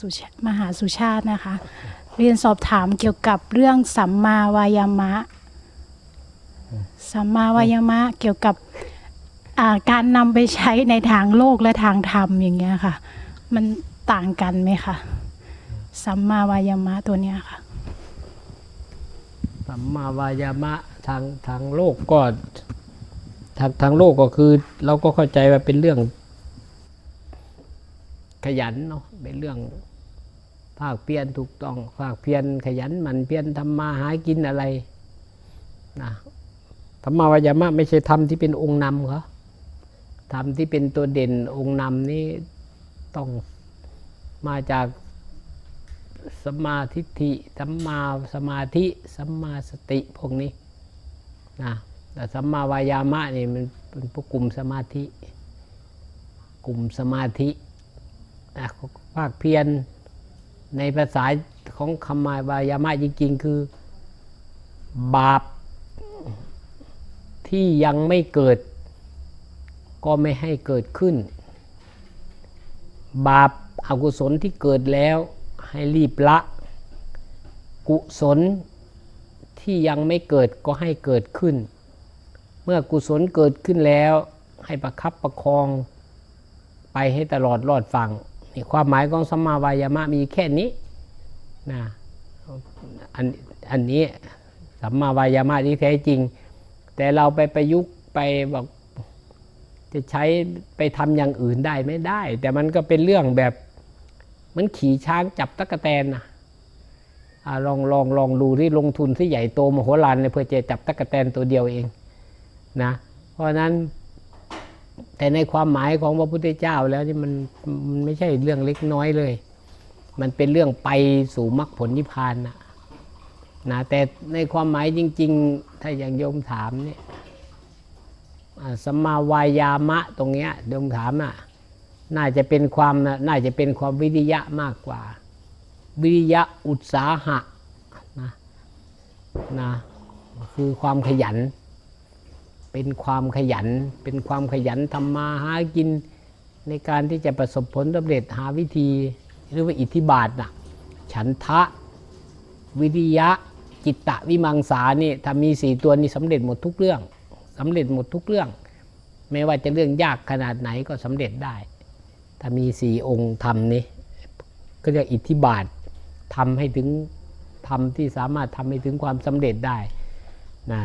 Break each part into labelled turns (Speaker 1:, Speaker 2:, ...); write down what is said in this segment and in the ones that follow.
Speaker 1: สุชมหาสุชาตินะคะ เรียนสอบถามเกี่ยวกับเรื่องสัมมาวายามะ สัมมาวายามะเกี่ยวกับการนำไปใช้ในทางโลกและทางธรรมอย่างเงี้ยค่ะ มันต่างกันไหมคะสัมมาวายามะตัวเนี้ยค่ะ
Speaker 2: สัมมาวายามะทางทางโลกก็ทางทางโลกก็คือเราก็เข้าใจว่าเป็นเรื่องขยันเนาะเป็นเรื่อง ภาคเพียรถูกต้อง ภาคเพียรขยันหมันเพียรทำมาหากินอะไรนะสัมมาวายามะไม่ใช่ธรรมที่เป็นองค์นำเขาธรรมที่เป็นตัวเด่นองค์นำนี้ต้องมาจากสัมมาทิฏฐิสัมมาสมาธิสัมมาสติพวกนี้นะแต่สัมมาวายามะนี่มันเป็นพวกกลุ่มสมาธิ กลุ่มสมาธินะภาคเพียร ในภาษาของคำมาวายามะจริงๆ คือ บาปที่ยังไม่เกิด ก็ไม่ให้เกิดขึ้น บาปอากุศลที่เกิดแล้วให้รีบละ กุศลที่ยังไม่เกิดก็ให้เกิดขึ้น เมื่อกุศลเกิดขึ้นแล้ว ให้ประคับประคอง ไปให้ตลอดรอดฟัง นี่ความหมายของสัมมาวายามะมีแค่นี้นะอันอันนี้สัมมาวายามะที่แท้จริง แต่เราไปประยุกต์ไปบอกจะใช้ไปทำอย่างอื่นได้ไม่ได้ แต่มันก็เป็นเรื่องแบบเหมันขี่ช้างจับตะกแตนนะอลองลองลองดูที่ลงทุนที่ใหญ่โตมโหฬารเลยเพื่อจะจับตะกแตนตัวเดียวเองนะเพราะนั้น แต่ในความหมายของพระพุทธเจ้าแล้วนี่มันมันไม่ใช่เรื่องเล็กน้อยเลย มันเป็นเรื่องไปสู่มรรคผลนิพพานนะนะแต่ในความหมายจริง ๆ ถ้าอย่างโยมถามเนี่ยสัมมาวายามะตรงเนี้ยเดิมถามน่ะน่าจะเป็นความน่าจะเป็นความวิริยะมากกว่า วิริยะอุตสาหะนะนะคือความขยัน เป็นความขยัน เป็นความขยันทำมาหากิน ในการที่จะประสบผลสำเร็จหาวิธีหรือว่าอิทธิบาทนะฉันทะ วิริยะ จิตตะวิมังสานี่ถ้ามีสี่ตัวนี้สำเร็จหมดทุกเรื่องสำเร็จหมดทุกเรื่อง ไม่ว่าจะเรื่องยากขนาดไหนก็สำเร็จได้ ถ้ามีสี่องค์ธรรมนี้ก็เรียกอิทธิบาททำให้ถึงธรรมที่สามารถทำให้ถึงความสำเร็จได้นะ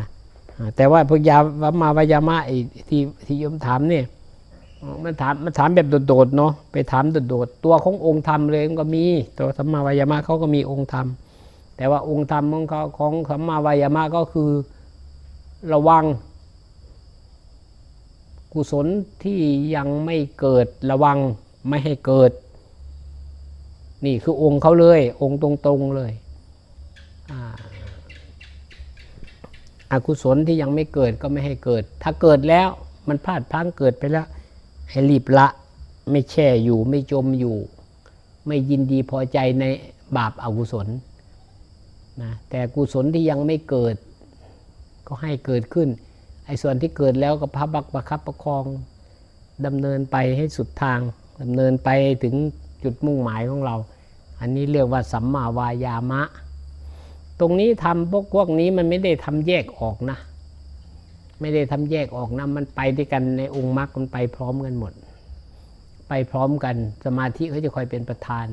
Speaker 2: แต่ว่าพวกยาวมาวายามะไอ้ที่ที่โยมถามเนี่ยมันถามมันถามแบบโดดๆเนาะไปถามโดดๆตัวขององค์ธรรมเลยมันก็มี ตัวสัมมาวายามะเขาก็มีองค์ธรรม แต่ว่าองค์ธรรมของเขาของสัมมาวายามะก็คือระวัง กุศลที่ยังไม่เกิดระวังไม่ให้เกิด นี่คือองค์เขาเลย องค์ตรงๆเลยอา อกุศลที่ยังไม่เกิดก็ไม่ให้เกิด ถ้าเกิดแล้วมันพลาดพลั้งเกิดไปแล้ว ให้รีบละ ไม่แช่อยู่ไม่จมอยู่ ไม่ยินดีพอใจในบาปอากุศลนะแต่กุศลที่ยังไม่เกิด ก็ให้เกิดขึ้น ไอ้ส่วนที่เกิดแล้วก็พับบักประคับประคองดำเนินไปให้สุดทางดำเนินไปถึงจุดมุ่งหมายของเรา อันนี้เรียกว่าสัมมาวายามะ ตรงนี้ทำพวกพวกนี้มันไม่ได้ทำแยกออกนะ ไม่ได้ทำแยกออกนะ มันไปด้วยกันในองค์มรรคมันไปพร้อมกันหมด ไปพร้อมกัน สมาธิเขาจะคอยเป็นประธาน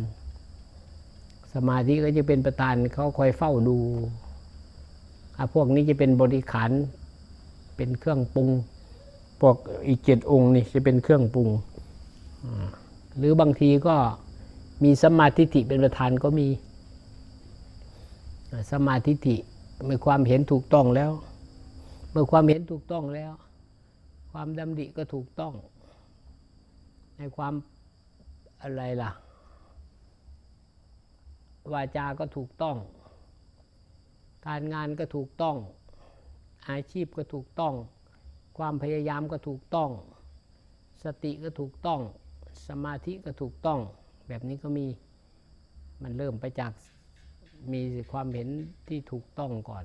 Speaker 2: สมาธิก็จะเป็นประธานเขาคอยเฝ้าดูพวกนี้จะเป็นบริขารเป็นเครื่องปรุงพวกอีกเจ็ดองค์นี่จะเป็นเครื่องปรุงหรือบางทีก็มีสมาธิิเป็นประธานก็มี สมาธิิเมื่อความเห็นถูกต้องแล้ว เมื่อความเห็นถูกต้องแล้ว ความดำริก็ถูกต้อง ในความอะไรล่ะ วาจา ก็ถูกต้อง การงานก็ถูกต้อง อาชีพก็ถูกต้อง ความพยายามก็ถูกต้อง สติก็ถูกต้อง สมาธิก็ถูกต้อง แบบนี้ก็มี มันเริ่มไปจาก มีความเห็นที่ถูกต้องก่อน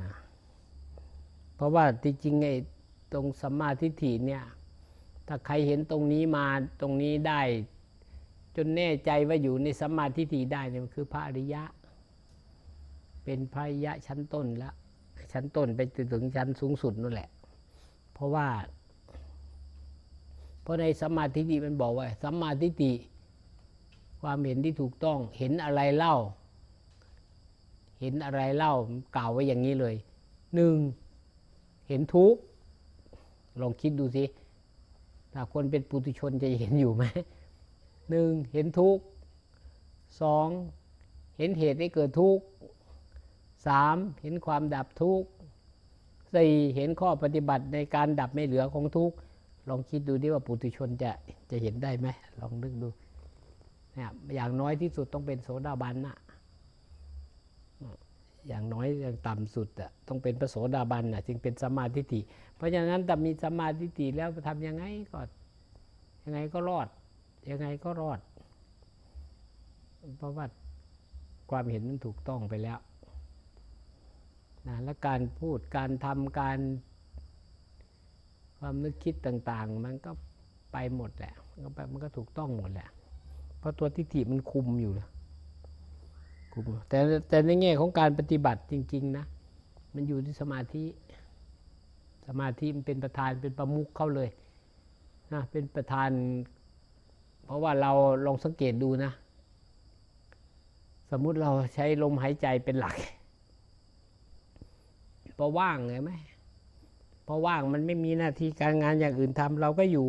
Speaker 2: นะเพราะว่าจริงๆไอ้ตรงสัมมาทิฏฐิเนี่ย ถ้าใครเห็นตรงนี้มาตรงนี้ได้ จนแน่ใจว่าอยู่ในสัมมาทิฏฐิได้เนี่ยมันคือพระอริยะ เป็นพระอริยะชั้นต้นแล้วชั้นต้นไปถึงชั้นสูงสุดนั่นแหละ เพราะว่า เพราะในสัมมาทิฏฐิมันบอกว่าสัมมาทิฏฐิความเห็นที่ถูกต้องเห็นอะไรเล่า เห็นอะไรเล่ากล่าวไว้อย่างนี้เลยหนึ่งเห็นทุกข์ลองคิดดูสิถ้าคนเป็นปุถุชนจะเห็นอยู่ไหมหนึ่งเห็นทุกข์สองเห็นเหตุให้เกิดทุกข์สามเห็นความดับทุกข์สี่เห็นข้อปฏิบัติในการดับไม่เหลือของทุกข์ลองคิดดูดิว่าปุถุชนจะจะเห็นได้ไหมลองนึกดูเนี่ยอย่างน้อยที่สุดต้องเป็นโสดาบันน่ะ อย่างน้อยอย่างต่ำสุดอะต้องเป็นพระโสดาบันอะจึงเป็นสมมาทิฏฐิเพราะฉะนั้นแต่มีสมมาทิฏฐิแล้วทำยังไงก็ยังไงก็รอด ยังไงก็รอด เพราะว่าความเห็นมันถูกต้องไปแล้วนะและการพูดการทำการ ความนึกคิดต่าง ๆ มันก็ไปหมดแหละมันก็ไปมันก็ถูกต้องหมดแหละ เพราะตัวทิฏฐิมันคุมอยู่นะ คุมแต่แต่ในแง่ของการปฏิบัติจริง ๆ นะ มันอยู่ที่สมาธิ สมาธิมันเป็นประธานเป็นประมุขเข้าเลยนะเป็นประธาน เพราะว่าเราลองสังเกตดูนะ สมมุติเราใช้ลมหายใจเป็นหลักพอว่างไงไหมพอว่างมันไม่มีหน้าที่การงานอย่างอื่นทำเราก็อยู่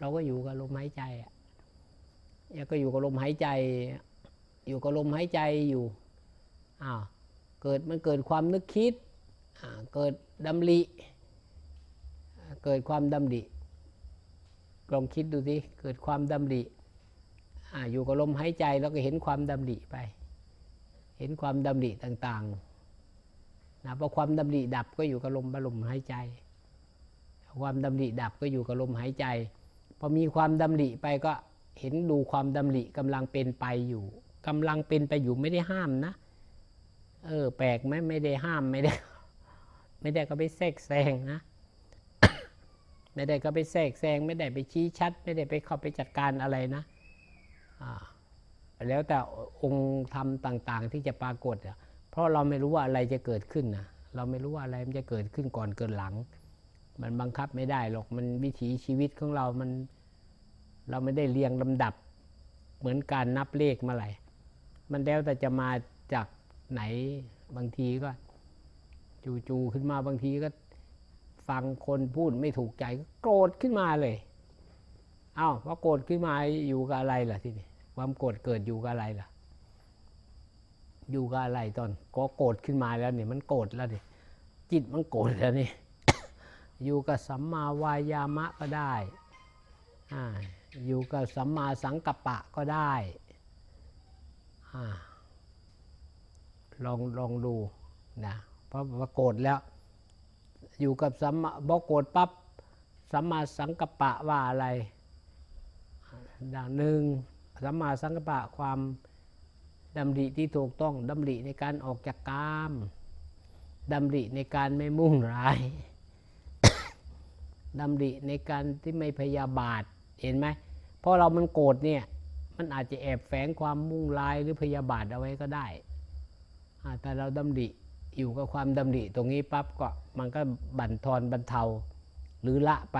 Speaker 2: เราก็อยู่กับลมหายใจอะก็อยู่กับลมหายใจ อยู่กับลมหายใจอยู่อ้าวเกิดมันเกิดความนึกคิดเกิดดำริเกิดความดำริลองคิดดูสิเกิดความดำริอ่าอยู่กับลมหายใจแล้วก็เห็นความดำริไป เห็นความดำริต่างๆนะพอความดำริดับก็อยู่กับลมบลมหายใจ ความดำริดับก็อยู่กับลมหายใจพอมีความดำริไปก็เห็นดูความดำริกำลังเป็นไปอยู่ กำลังเป็นไปอยู่ไม่ได้ห้ามนะ เออ แปลกไหมไม่ได้ห้ามไม่ได้ ไม่ได้ก็ไปแทรกแซงนะไม่ได้ก็ไปแทรกแซง ไม่ได้ไปชี้ชัด ไม่ได้ไปเข้าไปจัดการอะไรนะอ่าแล้วแต่องค์ธรรมต่าง ๆ ที่จะปรากฏอะเพราะเราไม่รู้ว่าอะไรจะเกิดขึ้นนะเราไม่รู้ว่าอะไรมันจะเกิดขึ้นก่อนเกิดหลัง มันบังคับไม่ได้หรอกมันวิถีชีวิตของเรามัน เราไม่ได้เรียงลำดับ เหมือนการนับเลขมาไหร มันแล้วแต่จะมาจากไหนบางทีก็จู่ๆขึ้นมาบางทีก็ฟังคนพูดไม่ถูกใจก็โกรธขึ้นมาเลย เอา้าพอโกรธขึ้นมาอยู่กับอะไรล่ะทีนี้ความโกรธเกิดอยู่กับอะไรล่ะ อยู่กับอะไรตอนก็โกรธขึ้นมาแล้วเนี่ยมันโกรธแล้วเนี่ยจิตมันโกรธแล้วนี่อยู่กับสัมมาวายามะก็ได้อ่าอยู่กับสัมมาสังกัปปะก็ได้ ลองลองดูนะเพราะว่าโกรธแล้ว อยู่กับสัมมาพอกโกรธปั๊บสัมมาสังกัปปะว่าอะไรอย่างหนึ่งสัมมาสังกัปปะความดำริที่ถูกต้องดำริในการออกจากกามดำริในการไม่มุ่งร้ายดำริในการที่ไม่พยาบาทเห็นไหมเพราะเรามันโกรธเนี่ย มันอาจจะแอบแฝงความมุ่งร้ายหรือพยาบาทเอาไว้ก็ได้แต่เราดำริอยู่กับความดำริตรงนี้ปั๊บก็มันก็บั่นทอนบรรเทาหรือละไป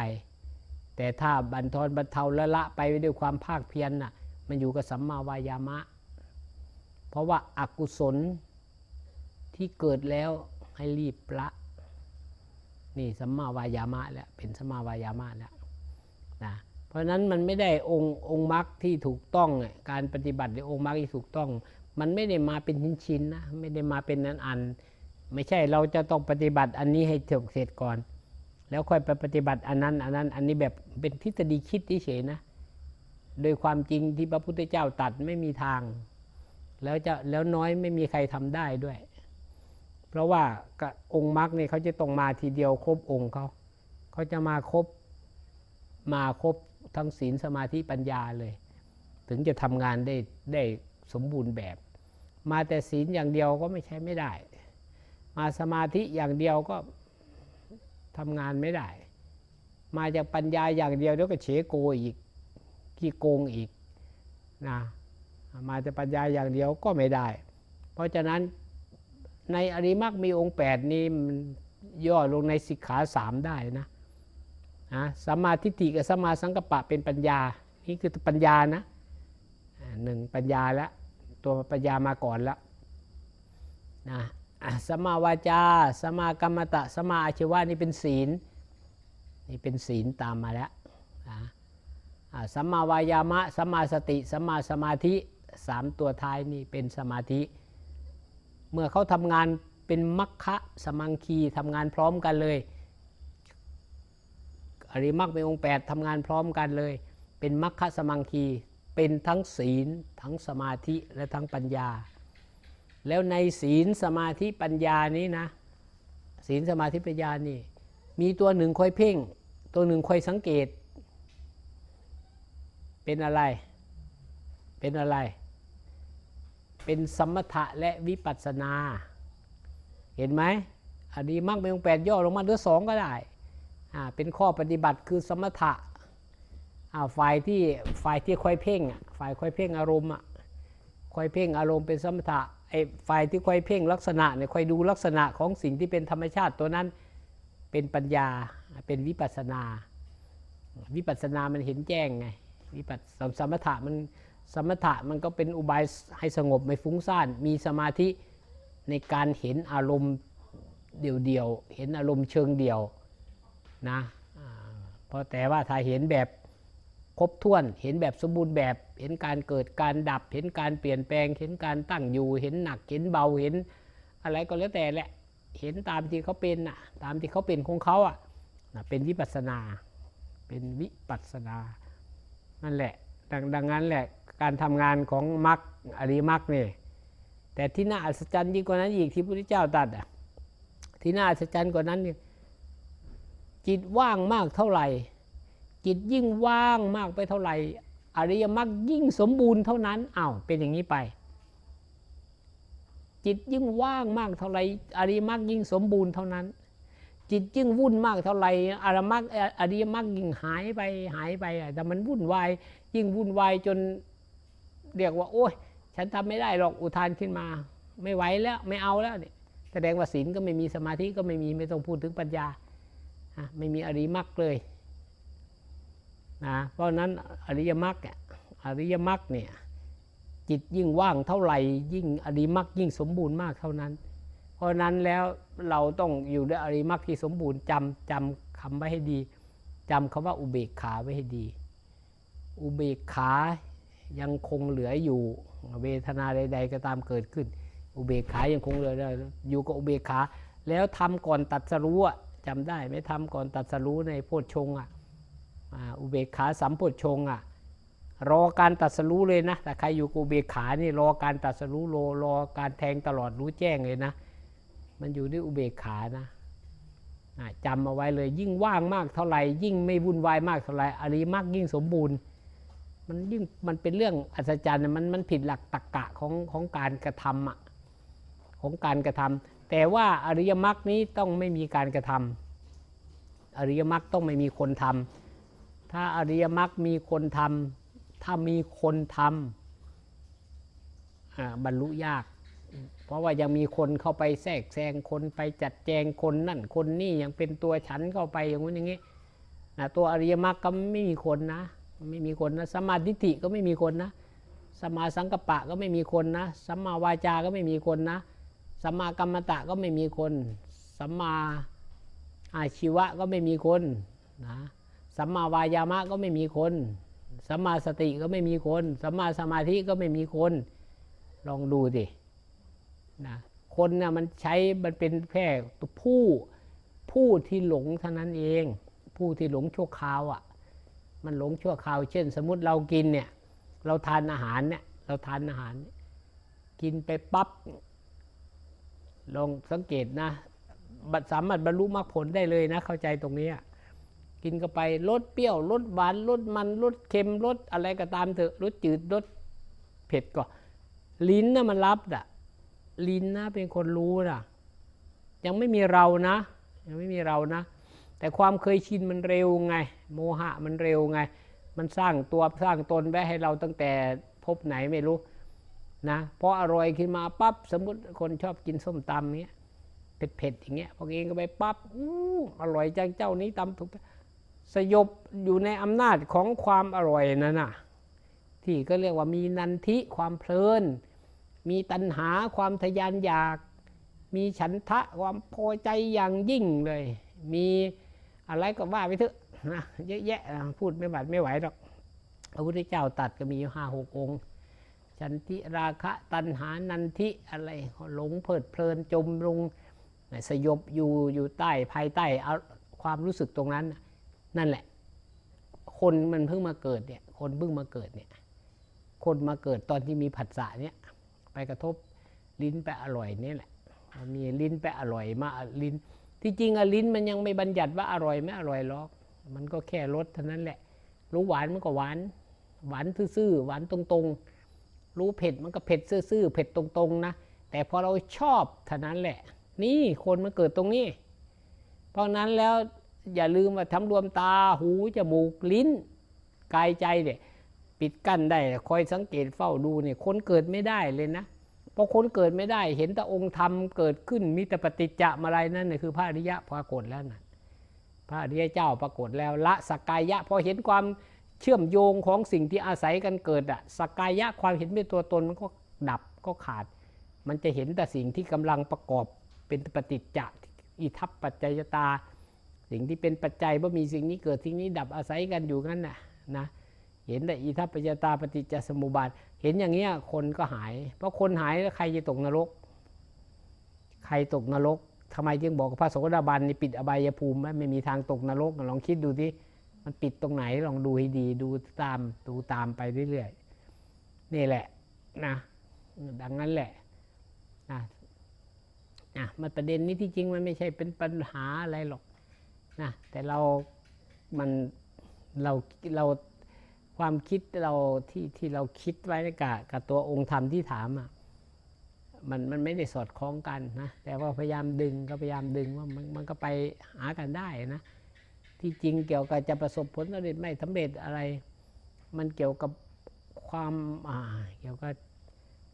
Speaker 2: แต่ถ้าบั่นทอนบรรเทาและละไปด้วยความภาคเพียรน่ะมันอยู่กับสัมมาวายามะ เพราะว่าอากุศลที่เกิดแล้วให้รีบละนี่สัมมาวายามะแล้วเป็นสัมมาวายามะแล้วนะ เพราะฉะนั้นมันไม่ได้องค์องค์มรรคที่ถูกต้องการปฏิบัติในองค์มรรคที่ถูกต้อง มันไม่ได้มาเป็นชิ้นๆนะไม่ได้มาเป็นอันอัน ไม่ใช่เราจะต้องปฏิบัติอันนี้ให้จบเสร็จก่อน แล้วค่อยไปปฏิบัติอันนั้น อันนั้น อันนี้แบบเป็นทฤษฎีคิดเฉยนะ โดยความจริงที่พระพุทธเจ้าตัดไม่มีทาง แล้วจะแล้วน้อยไม่มีใครทำได้ด้วย เพราะว่าองค์มรรคเนี่ยเขาจะต้องมาทีเดียวครบองค์เขาเขาจะมาครบมาครบ ทั้งศีลสมาธิปัญญาเลย ถึงจะทำงานได้ได้สมบูรณ์แบบ มาแต่ศีลอย่างเดียวก็ไม่ใช่ไม่ได้ มาสมาธิอย่างเดียวก็ทำงานไม่ได้ มาจากปัญญาอย่างเดียวแล้วก็เฉโกอีกขี้โกงอีกนะมาแต่ปัญญาอย่างเดียวก็ไม่ได้ เพราะฉะนั้นในอริมักมีองค์ 8 นี้ย่อลงในสิกขาสามได้นะ นะสัมมาทิฏฐิกับสัมมาสังกัปปะเป็นปัญญา นี่คือปัญญานะหนึ่งปัญญาแล้วตัวปัญญามาก่อนแล้วนะสัมมาวาจาสัมมากรรมตะสัมมาอาชีวะนี่เป็นศีลนี่เป็นศีลตามมาแล้วนะสัมมาวายามะสัมมาสติสัมมาสมาธิสามตัวท้ายนี่เป็นสมาธิ เมื่อเขาทำงานเป็นมัคคะสมังคีทำงานพร้อมกันเลย อริมักเป็นองค์ 8ทำงานพร้อมกันเลย เป็นมัคคสมังคี เป็นทั้งศีล ทั้งสมาธิและทั้งปัญญา แล้วในศีลสมาธิปัญญานี้นะ ศีลสมาธิปัญญานี่มีตัวหนึ่งคอยเพ่ง ตัวหนึ่งคอยสังเกต เป็นอะไร เป็นอะไร เป็นสมถะและวิปัสสนา เห็นไหมอันนี้มักเป็นองค์แปดย่อลงมาเหลือสองก็ได้ เป็นข้อปฏิบัติคือสมถะฝ่ายที่ฝ่ายที่ค่อยเพ่งฝ่ายค่อยเพ่งอารมณ์ค่อยเพ่งอารมณ์เป็นสมถะไอ้ฝ่ายที่ค่อยเพ่งลักษณะเนี่ยค่อยดูลักษณะของสิ่งที่เป็นธรรมชาติตัวนั้นเป็นปัญญาเป็นวิปัสนา วิปัสนามันเห็นแจ้งไงวิปัสสสมถะมันสมถะมันก็เป็นอุบายให้สงบไม่ฟุ้งซ่านมีสมาธิในการเห็นอารมณ์เดี่ยวๆเห็นอารมณ์เชิงเดี่ยว นะเพราะแต่ว่าถ้าเห็นแบบครบถ้วน เห็นแบบสมบูรณ์แบบ เห็นการเกิดการดับ เห็นการเปลี่ยนแปลง เห็นการตั้งอยู่ เห็นหนัก เห็นเบา เห็นอะไรก็แล้วแต่แหละ เห็นตามที่เขาเป็นน่ะ ตามที่เขาเป็นของเขาอะเป็นวิปัสนา เป็นวิปัสนา นั่นแหละ ดังดังนั้นแหละ การทำงานของมรรคอริมักนี่แต่ที่น่าอัศจรรย์ยิ่งกว่านั้นอีกที่พระพุทธเจ้าตรัสอะ ที่น่าอัศจรรย์กว่านั้นเนี่ย จิตว่างมากเท่าไหร่ จิตยิ่งว่างมากไปเท่าไหร่ อริยมรรคยิ่งสมบูรณ์เท่านั้นอ้าวเป็นอย่างนี้ไป จิตยิ่งว่างมากเท่าไหร่อริยมรรคยิ่งสมบูรณ์เท่านั้น จิตยิ่งวุ่นมากเท่าไหร่อริยมรรคอริยมรรคยิ่งหายไปหายไปแต่มันวุ่นวายยิ่งวุ่นวายจนเรียกว่า โอ้ยฉันทำไม่ได้หรอกอุทานขึ้นมา ไม่ไหวแล้วไม่เอาแล้วเนี่ยแสดงว่าศีลก็ไม่มีสมาธิก็ไม่มีไม่ต้องพูดถึงปัญญา ไม่มีอริมรรคเลยนะเพราะนั้นอริยมรรคอะอริยมรรคเนี่ยจิตยิ่งว่างเท่าไหร่ยิ่งอริมรรคยิ่งสมบูรณ์มากเท่านั้น เพราะนั้นแล้วเราต้องอยู่ด้วยอริมรรคที่สมบูรณ์จำจำคำไว้ให้ดีจำคำว่าอุเบกขาไว้ให้ดี อุเบกขายังคงเหลืออยู่เวทนาใด ๆ ก็ตามเกิดขึ้น อุเบกขายังคงเหลืออยู่กับอุเบกขา แล้วทำก่อนตัดสรู้อะ จำได้ไหมทำก่อนตัดสรู้ในโพชฌงค์อะอ่าอุเบกขาสัมโพชฌงค์อะรอการตัดสรู้เลยนะแต่ใครอยู่กับอุเบกขานี่รอการตัดสรู้รอรอการแทงตลอดรู้แจ้งเลยนะ มันอยู่ด้วยอุเบกขานะจำเอาไว้เลยยิ่งว่างมากเท่าไหร่ยิ่งไม่วุ่นวายมากเท่าไหร่อริมรรคยิ่งสมบูรณ์ มันยิ่งมันเป็นเรื่องอัศจรรย์มันมันผิดหลักตรรกะของของการกระทำอะของการกระทำ แต่ว่าอริยมรรคนี้ต้องไม่มีการกระทำอริยมรรคต้องไม่มีคนทำถ้าอริยมรรคมีคนทำถ้ามีคนทำอ่าบรรลุยาก เพราะว่ายังมีคนเข้าไปแทรกแซงคนไปจัดแจงคนนั่นคนนี่ยังเป็นตัวฉันเข้าไปอย่างนู้นอย่างนี้นะตัวอริยมรรคก็ไม่มีคนนะ ไม่มีคนนะสมาทิฏฐิก็ไม่มีคนนะสมาสังกัปปะก็ไม่มีคนนะสัมมาวาจาก็ไม่มีคนนะ สัมมากรรมตะก็ไม่มีคน สัมมาอาชีวะก็ไม่มีคนนะสัมมาวายามะก็ไม่มีคน สัมมาสติก็ไม่มีคน สัมมาสมาธิก็ไม่มีคน ลองดูสินะคนนะ่ะมันใช้มันเป็นแค่ตัวผู้ผู้ที่หลงเท่านั้นเอง ผู้ที่หลงชั่วคราวอะ่ะ มันหลงชั่วคราว เช่น สมมติเรากินเนี่ย เราทานอาหารเนี่ย เราทานอาหาร กินไปปั๊บ ลองสังเกตนะบัดสามารถบรรลุมรรคผลได้เลยนะ เข้าใจตรงนี้กินก็ไปลดเปรี้ยวลดหวานลดมันลดเค็มลดอะไรก็ตามเถอะลดจืดลดเผ็ดก็ ลิ้นนะมันรับอะลิ้นนะเป็นคนรู้นะยังไม่มีเรานะ ยังไม่มีเรานะ แต่ความเคยชินมันเร็วไง โมหะมันเร็วไง มันสร้างตัวสร้างตนไว้ให้เราตั้งแต่พบไหนไม่รู้ นะพออร่อยขึ้นมาปั๊บสมมติคนชอบกินส้มตำเนี้ยเผ็ดๆอย่างเงี้ยพอกินก็ไปปั๊บอู้อร่อยจังเจ้านี้ตำถูกสยบอยู่ในอำนาจของความอร่อยนั่นน่ะที่ก็เรียกว่ามีนันทิความเพลิน มีตัณหาความทะยานอยาก มีฉันทะความพอใจอย่างยิ่งเลย มีอะไรก็ว่าไปเถอะนะเยอะแยะพูดไม่บัดไม่ไหวหรอกพระพุทธเจ้าตัดก็มีห้าหกองค์ ฉันทิราคะตัณหานันทิอะไรหลงเพลิดเพลินจมลงสยบอยู่อยู่ใต้ภายใต้เอาความรู้สึกตรงนั้น นั่นแหละ คนมันเพิ่งมาเกิดเนี่ย คนเพิ่งมาเกิดเนี่ย คนมาเกิดตอนที่มีผัสสะเนี่ย ไปกระทบลิ้นไปอร่อยนี่แหละมีลิ้นไปอร่อยมาลิ้น ที่จริงอะลิ้นมันยังไม่บัญญัติว่าอร่อยไม่อร่อยหรอก มันก็แค่รสเท่านั้นแหละ รู้หวานมันก็หวาน หวานซื่อๆหวานตรงๆ รู้เผ็ดมันก็เผ็ดซื่อๆเผ็ดตรงๆนะ แต่พอเราชอบเท่านั้นแหละ นี่คนมันเกิดตรงนี้ เพราะนั้นแล้วอย่าลืมว่าทำรวมตาหูจมูกลิ้นกายใจเนี่ยปิดกั้นได้คอยสังเกตเฝ้าดูเนี่ยคนเกิดไม่ได้เลยนะเพราะคนเกิดไม่ได้เห็นแต่องค์ธรรมเกิดขึ้นมีแต่ปฏิจจะมาอะไรนั่นเนี่ยคือพระอริยะปรากฏแล้วนะพระอริยเจ้าปรากฏแล้วละสกกายะพอเห็นความ เชื่อมโยงของสิ่งที่อาศัยกันเกิดอะสกายะความเห็นเป็นตัวตนมันก็ดับก็ขาด มันจะเห็นแต่สิ่งที่กำลังประกอบเป็นปฏิจจะอิทัปปัจจยตา สิ่งที่เป็นปัจจัยว่ามีสิ่งนี้เกิดสิ่งนี้ดับอาศัยกันอยู่งั้นน่ะนะเห็นแต่อิทัปปัจจยตาปฏิจจสมุปบาท เห็นอย่างเงี้ยคนก็หาย เพราะคนหายแล้วใครจะตกนรก ใครตกนรกทำไมจึงบอกพระโสดาบันนี่ปิดอบายภูมิไหมไม่มีทางตกนรกลองคิดดูที่ มันปิดตรงไหนลองดูให้ดี ดูตามดูตามไปเรื่อยๆนี่แหละนะดังนั้นแหละนะนะมันประเด็นนี้ที่จริงมันไม่ใช่เป็นปัญหาอะไรหรอกนะแต่เรา มันเราเราความคิดเราที่ที่เราคิดไว้กับกับตัวองค์ธรรมที่ถามอะมันมันไม่ได้สอดคล้องกันนะ แต่ว่าพยายามดึงก็พยายามดึงว่ามันมันก็ไปหากันได้นะ ที่จริงเกี่ยวกับจะประสบผลสำเร็จไม่สำเร็จอะไร มันเกี่ยวกับความเกี่ยวกับ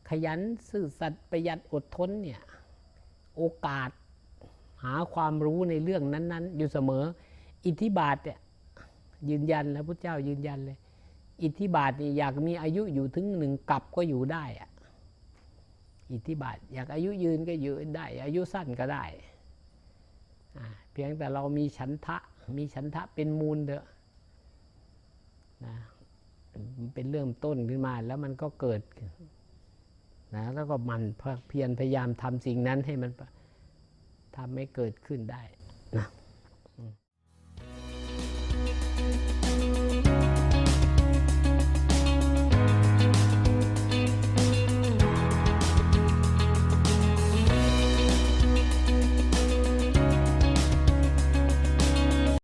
Speaker 2: ขยันซื่อสัตย์ประหยัดอดทนเนี่ยโอกาสหาความรู้ในเรื่องนั้น ๆ อยู่เสมอ อิทธิบาทเนี่ยยืนยันแล้วพระเจ้ายืนยันเลย อิทธิบาทนี่อยากมีอายุอยู่ถึงหนึ่งกับก็อยู่ได้อะอิทธิบาทอยากอายุยืนก็ยืนได้ อายุสั้นก็ได้ เพียงแต่เรามีฉันทะ มีฉันทะเป็นมูลเถอะนะเป็นเริ่มต้นขึ้นมาแล้วมันก็เกิดนะแล้วก็มันเพียรพยายามทำสิ่งนั้นให้มันทำให้เกิดขึ้นได้นะ